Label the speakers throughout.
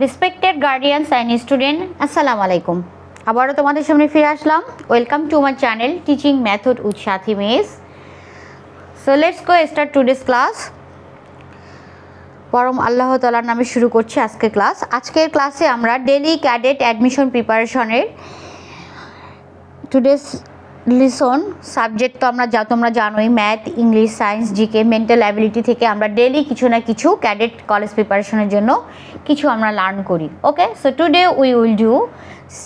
Speaker 1: Respected guardians and student আসসালামু আলাইকুম আবারও তোমাদের সামনে ফিরে আসলাম। Welcome to my channel teaching method with Sathi miss so let's go start today's class পরম আল্লাহ তালার নামে শুরু করছি আজকের ক্লাস আজকের ক্লাসে আমরা ডেলি ক্যাডেট অ্যাডমিশন প্রিপারেশনের টুডেস লিসন, সাবজেক্ট তো আমরা যা তোমরা জানোই, math, English, science, GK, mental ability থেকে আমরা ডেলি কিছু না কিছু ক্যাডেট কলেজ প্রিপারেশনের জন্য কিছু আমরা লার্ন করি, okay so today we will do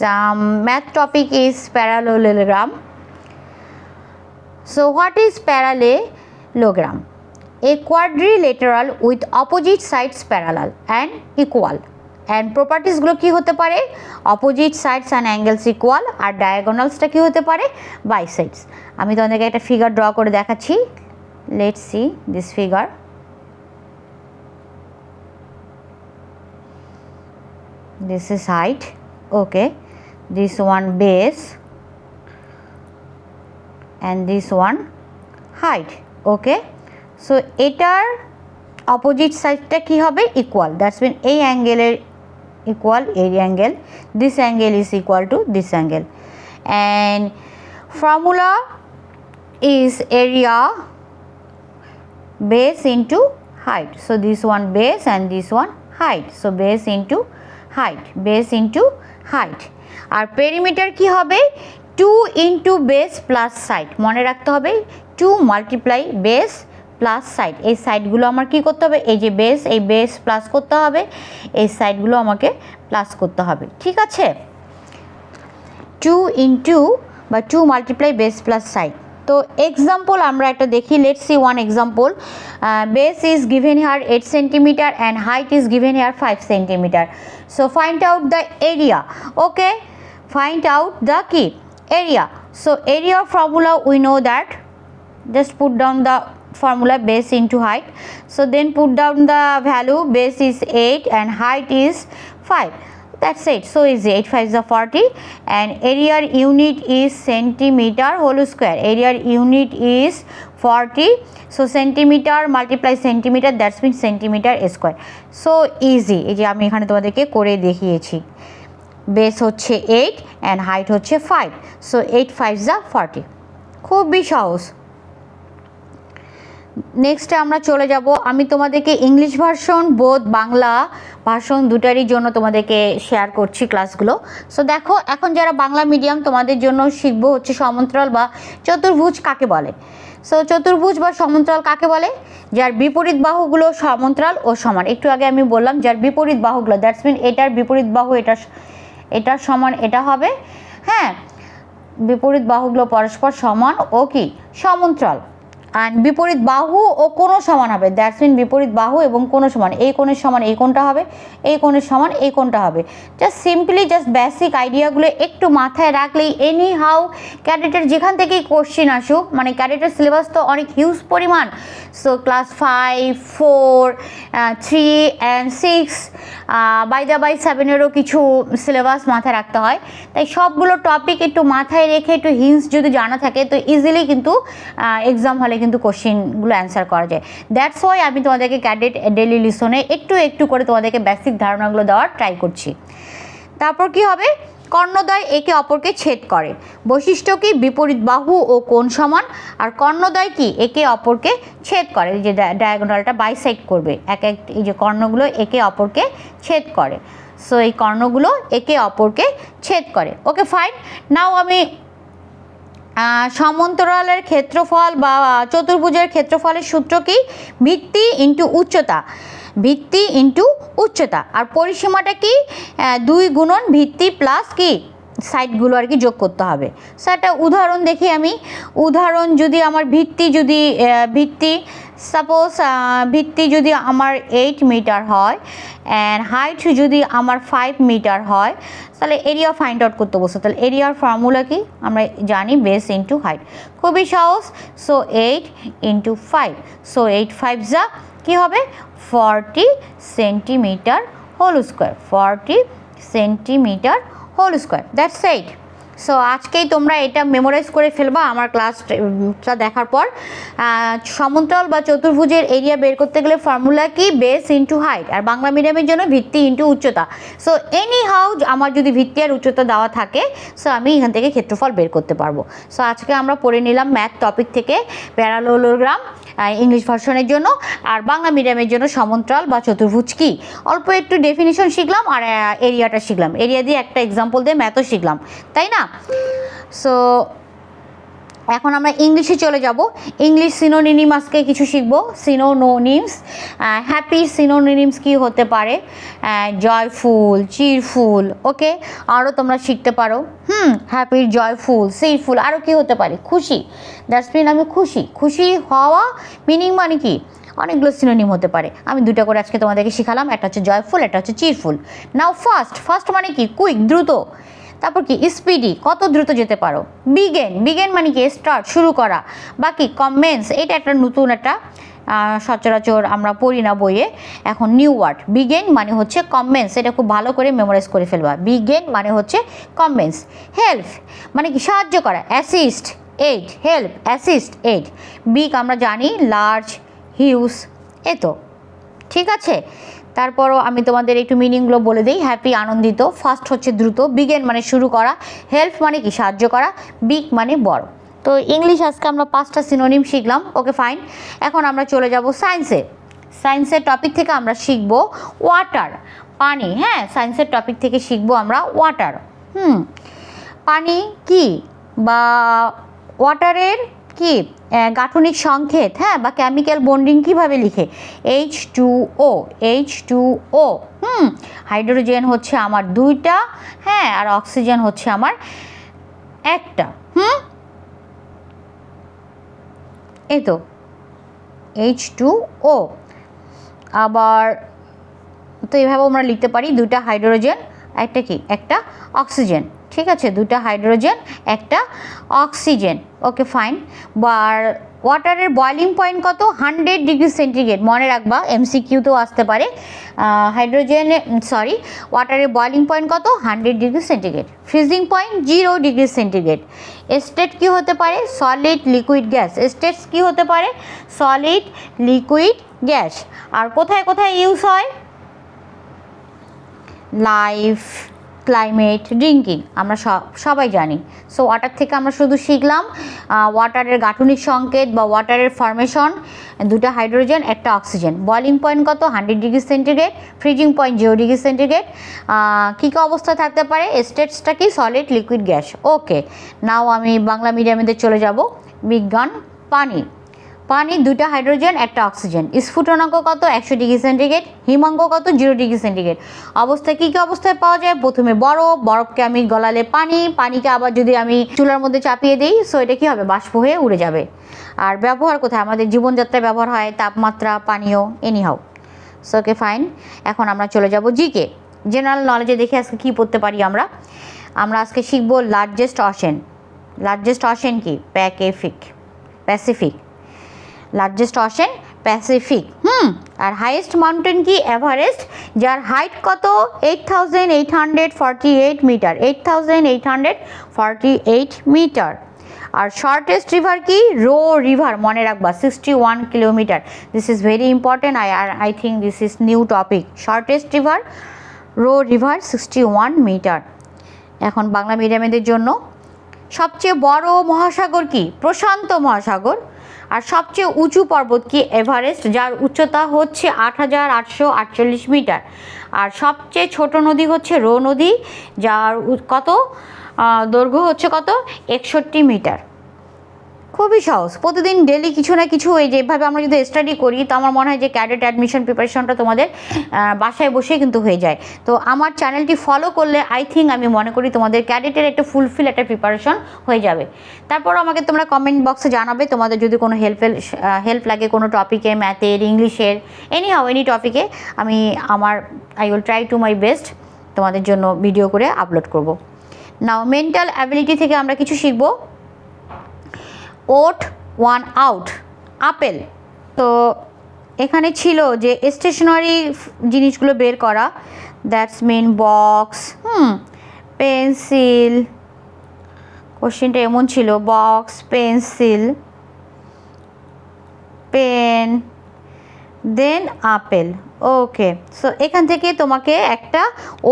Speaker 1: some math topic is parallelogram So, what is parallelogram? A quadrilateral with opposite sides parallel and equal. And প্রপার্টিসগুলো কী হতে পারে? Opposite sides and angles equal আর ডায়াগোনালসটা কী হতে পারে? বাই সাইডস আমি তোমাদেরকে একটা ফিগার ড্র করে দেখাচ্ছি। Let see this figure this is height. Okay. This one base. And this one height. Okay. So, এটার অপোজিট সাইডটা কি হবে? ইকুয়াল দ্যাটস মিন এই অ্যাঙ্গেলের ইকুয়াল এই angle this angle is equal to this angle and formula is area base into height so this one base and this one height so base into height base into height আর perimeter কি হবে two into base plus side মনে রাখতে হবে two multiply base plus side এই সাইডগুলো আমার কি করতে হবে? এই যে বেস এই বেস প্লাস করতে হবে। এই সাইডগুলো আমাকে প্লাস করতে হবে। ঠিক আছে? টু ইন্টু বা two multiply base plus side তো এক্সাম্পল আমরা একটা দেখি let see one example base is given here eight centimetre and height is given here five centimetre so find out the area okay find out the কি area so area formula we know that just put down the formula base into height so then put down the value base is 8 and height is 5 that's it so easy 8 5 is a 40 and area unit is centimeter whole square area unit is 40 so centimeter multiply centimeter that's means centimeter square so easy এই যে আমি এখানে তোমাদেরকে করে দেখিয়েছি base হচ্ছে eight and height হচ্ছে five so eight five যা ফর্টি খুবই সহজ নেক্সটে আমরা চলে যাব। আমি তোমাদেরকে ইংলিশ ভার্সন বোধ বাংলা ভার্সন দুটারই জন্য তোমাদেরকে শেয়ার করছি ক্লাসগুলো সো দেখো, এখন যারা বাংলা মিডিয়াম তোমাদের জন্য শিখব হচ্ছে সমান্তরাল বা চতুর্ভুজ কাকে বলে? সো চতুর্ভুজ বা সমান্তরাল কাকে বলে? যার বিপরীত বাহুগুলো সমান্তরাল ও সমান। একটু আগে আমি বললাম, যার বিপরীত বাহুগুলো দ্যাটস মিন এটার বিপরীত বাহু এটা এটার সমান, এটা হবে। হ্যাঁ বিপরীত বাহুগুলো পরস্পর সমান ও কি? সমান্তরাল। অ্যান্ড বিপরীত বাহু ও কোনো সমান হবে। দ্যাটস মিন বিপরীত বাহু এবং কোনো সমান। এই কোণের সমান এই কোণটা হবে, এই কোণের সমান এই কোণটা হবে। জাস্ট সিম্পলি জাস্ট বেসিক আইডিয়াগুলো একটু মাথায় রাখলেই এনি হাউ ক্যাডেটের যেখান থেকেই কোশ্চেন আসুক মানে ক্যাডেটের সিলেবাস তো অনেক হিউজ পরিমাণ। So class five four three and six by the by সেভেনেরও কিছু সিলেবাস মাথায় রাখতে হয়। তাই সবগুলো টপিক একটু মাথায় রেখে, একটু হিন্স যদি জানা থাকে, তো ইজিলি কিন্তু এক্সাম হলে কিন্তু কোশ্চেনগুলো অ্যান্সার করা যায়। দ্যাটস ওয়াই আমি তোমাদেরকে ক্যাডেট ডেলি লিসনে একটু একটু করে তোমাদেরকে বেসিক ধারণাগুলো দেওয়ার ট্রাই করছি। তারপর কি হবে? কর্ণদ্বয় একে অপরকে ছেদ করে। বৈশিষ্ট্য কি? বিপরীত বাহু ও কোণ সমান। আর কর্ণদ্বয় কি? একে অপরকে ছেদ করে। যে ডায়াগোনালটা বাইসাইড করবে। এক এক এই যে কর্ণগুলো একে অপরকে ছেদ করে। সো এই কর্ণগুলো একে অপরকে ছেদ করে। ওকে ফাইন নাও আমি সমান্তরালের ক্ষেত্রফল বা চতুর্ভুজের ক্ষেত্রফলের সূত্র কি? ভিত্তি ইন্টু উচ্চতা। ভিত্তি ইন্টু উচ্চতা। আর পরিসীমাটা কি? দুই গুণন ভিত্তি প্লাস কি? সাইডগুলো আর কি যোগ করতে হবে। সো একটা উদাহরণ দেখি আমি। উদাহরণ যদি আমার ভিত্তি যদি ভিত্তি সাপোজ ভিত্তি যদি আমার এইট মিটার হয় অ্যান্ড হাইট যদি আমার ফাইভ মিটার হয়, তাহলে এরিয়া ফাইন্ড আউট করতে বসে তাহলে এরিয়ার ফর্মুলা কি? আমরা জানি বেস ইন্টু হাইট খুবই সহজ। So eight into five so eight five যা কী হবে? Forty centimetre whole square forty centimetre whole square that's eight so আজকেই তোমরা এটা মেমোরাইজ করে ফেলবা আমার ক্লাসটা দেখার পর। আহ, সমান্তরাল বা চতুর্ভুজের এরিয়া বের করতে গেলে ফর্মুলা কি? বেস ইন্টু হাইট আর বাংলা মিডিয়ামের জন্য ভিত্তি ইন্টু উচ্চতা। সো এনি হাউ আমার যদি ভিত্তি আর উচ্চতা দেওয়া থাকে সো আমি এখান থেকে ক্ষেত্রফল বের করতে পারব। সো আজকে আমরা পড়ে নিলাম ম্যাথ টপিক থেকে প্যারালোলোগ্রাম ইংলিশ ভার্সনের জন্য আর বাংলা মিডিয়ামের জন্য সমান্তরাল বা চতুর্ভুজ কি? অল্প একটু ডেফিনিশন শিখলাম আর এরিয়াটা শিখলাম। এরিয়া দিয়ে একটা এক্সাম্পল দিয়ে ম্যাথও শিখলাম। তাই না? সো এখন আমরা ইংলিশে চলে যাব। ইংলিশ সিনোনিম আজকে কিছু শিখব। সিনোনোনিমস হ্যাপি সিনোনিমস কি হতে পারে? জয়ফুল চিরফুল ওকে আরও তোমরা শিখতে পারো। হুম হ্যাপি জয়ফুল সিরফুল আরও কি হতে পারে? খুশি। দ্যাটস মিন আমি খুশি। খুশি হওয়া মিনিং মানে কি? অনেকগুলো সিনোনিম হতে পারে। আমি দুটো করে আজকে তোমাদেরকে শিখালাম। একটা হচ্ছে জয়ফুল একটা হচ্ছে চিরফুল নাও ফার্স্ট ফার্স্ট মানে কি? কুইক দ্রুত। তারপর কি? স্পিডি কত দ্রুত যেতে পারো? বিগেন বিগেন মানে কি? স্টার্ট শুরু করা। বাকি কমেন্স এটা একটা নতুন একটা সচরাচর আমরা পড়ি না বইয়ে। এখন নিউ ওয়ার্ড বিগেন মানে হচ্ছে কমেন্স এটা খুব ভালো করে মেমোরাইজ করে ফেলবা। বিগেন মানে হচ্ছে কমেন্স হেল্প মানে কি? সাহায্য করা। Assist aid help assist aid big আমরা জানি লার্জ হিউজ এ তো ঠিক আছে? তারপরও আমি তোমাদের একটু মিনিংগুলো বলে দিই। হ্যাপি আনন্দিত ফার্স্ট হচ্ছে দ্রুত বিগেন মানে শুরু করা হেল্প মানে কি, সাহায্য করা বিগ মানে বড়। তো ইংলিশ আজকে আমরা পাঁচটা সিনোনিম শিখলাম ওকে ফাইন এখন আমরা চলে যাব সায়েন্সে সায়েন্সের টপিক থেকে আমরা শিখব ওয়াটার পানি হ্যাঁ সায়েন্সের টপিক থেকে শিখব আমরা ওয়াটার হুম, পানি কি? বা ওয়াটারের কি গাঠনিক সংকেত হ্যাঁ বা কেমিক্যাল বন্ডিং কীভাবে লিখে? H two O H two O hmm hydrogen হচ্ছে আমার দুইটা হ্যাঁ আর অক্সিজেন হচ্ছে আমার একটা, হুম? এই তো এইচ টু ও আবার তো এইভাবে আমরা লিখতে পারি দুটা হাইড্রোজেন একটা কি, একটা অক্সিজেন ঠিক আছে? দুটা হাইড্রোজেন, একটা অক্সিজেন। Okay, fine. আর ওয়াটারের বয়লিং পয়েন্ট কত? Hundred degree centigrade. মনে রাখবা এমসিকিউতেও আসতে পারে। হাইড্রোজেন সরি, ওয়াটারের বয়লিং পয়েন্ট কত? Hundred degree centigrade. Freezing point, zero degree centigrade. State কী হতে পারে? Solid liquid gas. স্টেটস কী হতে পারে? Solid liquid gas. আর কোথায় কোথায় ইউজ হয়? লাইফ ক্লাইমেট ড্রিঙ্কিং আমরা সব, সবাই জানি। সো ওয়াটার থেকে আমরা শুধু শিখলাম ওয়াটারের গাঠনিক সংকেত বা ওয়াটারের ফরমেশন দুটো হাইড্রোজেন একটা অক্সিজেন বয়লিং পয়েন্ট কত? Hundred degree centigrade freezing point zero degree centigrade কী কী অবস্থা থাকতে পারে? স্টেটসটা কি? Solid liquid gas okay now আমি বাংলা মিডিয়ামেদের চলে যাব। বিজ্ঞান, পানি। পানি, দুইটা হাইড্রোজেন, একটা অক্সিজেন। স্ফুটনাঙ্ক কত? একশো ডিগ্রি সেন্টিগ্রেড। হিমাঙ্ক কত? Zero degree centigrade. অবস্থা, কী কী অবস্থায় পাওয়া যায়? প্রথমে বরফ, বরফকে আমি গলালে পানি, পানিকে আবার যদি আমি চুলার মধ্যে চাপিয়ে দিই সো এটা কী হবে? বাষ্প হয়ে উড়ে যাবে। আর ব্যবহার কোথায়? আমাদের জীবনযাত্রায় ব্যবহার হয় তাপমাত্রা, পানীয় এনিহাও সো ওকে ফাইন এখন আমরা চলে যাব জিকে জেনারেল নলেজে দেখে আজকে কী পড়তে পারি আমরা? আমরা আজকে শিখব লার্জেস্ট অশেন লার্জেস্ট অশেন কি? Pacific Pacific largest ocean Pacific hmm আর হাইয়েস্ট মাউন্টেন কি? এভারেস্ট যার হাইট কত? Eight thousand eight hundred forty eight metre eight thousand eight hundred forty eight metre আর শর্টেস্ট রিভার কি? রো রিভার মনে রাখবা sixty one kilometre this is very important I R I think this is new topic shortest river Roe river sixty one metre এখন বাংলা মিডিয়ামেদের জন্য সবচেয়ে বড় মহাসাগর কি? প্রশান্ত মহাসাগর। আর সবচেয়ে উঁচু পর্বত কি এভারেস্ট, যার উচ্চতা হচ্ছে আট হাজার আটশো আটচল্লিশ মিটার। আর সবচেয়ে ছোট নদী হচ্ছে রো নদী, যার কত? দৈর্ঘ্য হচ্ছে কত? একষট্টি মিটার। খুবই সহজ প্রতিদিন ডেলি কিছু না কিছু এই যেভাবে আমরা যদি স্টাডি করি, তো আমার মনে হয় যে ক্যাডেট অ্যাডমিশন প্রিপারেশনটা তোমাদের বাসায় বসে কিন্তু হয়ে যায়। তো আমার চ্যানেলটি ফলো করলে আই থিঙ্ক আমি মনে করি তোমাদের ক্যাডেটের একটা ফুলফিল একটা প্রিপারেশন হয়ে যাবে। তারপর আমাকে তোমরা কমেন্ট বক্সে জানাবে, তোমাদের যদি কোনো হেল্পের হেল্প লাগে কোনো টপিকে ম্যাথের ইংলিশের এনি হাও এনি টপিকে আমি আমার I will try to my best তোমাদের জন্য ভিডিও করে আপলোড করব। নাও মেন্টাল অ্যাবিলিটি থেকে আমরা কিছু শিখব। Odd, one out, apple. তো এখানে ছিল যে স্টেশনারি জিনিসগুলো বের করা। That's mean box hmm pencil কোশ্চেনটা এমন ছিল box pencil pen then apple. Okay so এখান থেকে তোমাকে একটা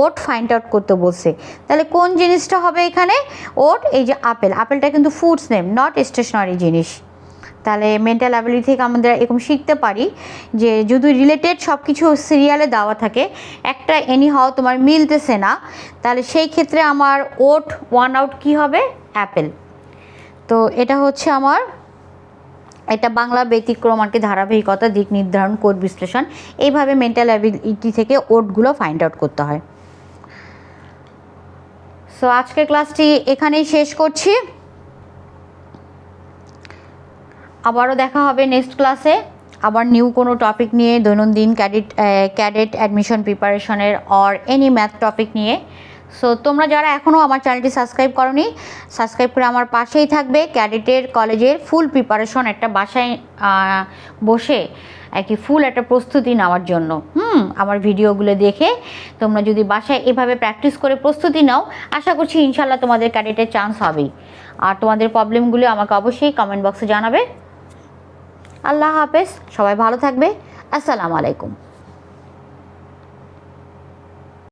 Speaker 1: ওট ফাইন্ড আউট করতে বলছে। তাহলে কোন জিনিসটা হবে এখানে? ওট, এই যে আপেল। আপেলটা কিন্তু ফুডস নেম নট স্টেশনারি জিনিস। তাহলে মেন্টাল অ্যাবিলিটি থেকে আমাদের এরকম শিখতে পারি যে যদি রিলেটেড সব কিছু সিরিয়ালে দেওয়া থাকে, একটা এনি হাও তোমার মিলতেছে না, তাহলে সেই ক্ষেত্রে আমার ওট ওয়ান আউট কী হবে? অ্যাপেল তো এটা হচ্ছে আমার এটা বাংলা ব্যতিক্রম আর কি ধারাবাহিকতা, দিক নির্ধারণ, কোড বিশ্লেষণ, এইভাবে মেন্টাল অ্যাবিলিটি থেকে ওটগুলো ফাইন্ড আউট করতে হয়। সো আজকের ক্লাসটি এখানেই শেষ করছি। আবারও দেখা হবে নেক্সট ক্লাসে আবার নিউ কোনো টপিক নিয়ে দৈনন্দিন ক্যাডেট ক্যাডেট অ্যাডমিশন প্রিপারেশনের অর এনি ম্যাথ টপিক নিয়ে। সো তোমরা যারা এখনও আমার চ্যানেলটি সাবস্ক্রাইব করনি সাবস্ক্রাইব করে আমার পাশেই থাকবে। ক্যাডেটের কলেজের ফুল প্রিপারেশন একটা বাসায় বসে কি ফুল একটা প্রস্তুতি নেওয়ার জন্য। হুম, আমার ভিডিওগুলো দেখে তোমরা যদি বাসায় এভাবে প্র্যাকটিস করে প্রস্তুতি নাও, আশা করছি ইনশাল্লাহ তোমাদের ক্যাডেটের চান্স হবেই। আর তোমাদের প্রবলেমগুলো আমাকে অবশ্যই কমেন্ট বক্সে জানাবে। আল্লাহ হাফেজ, সবাই ভালো থাকবে। আসসালামু আলাইকুম।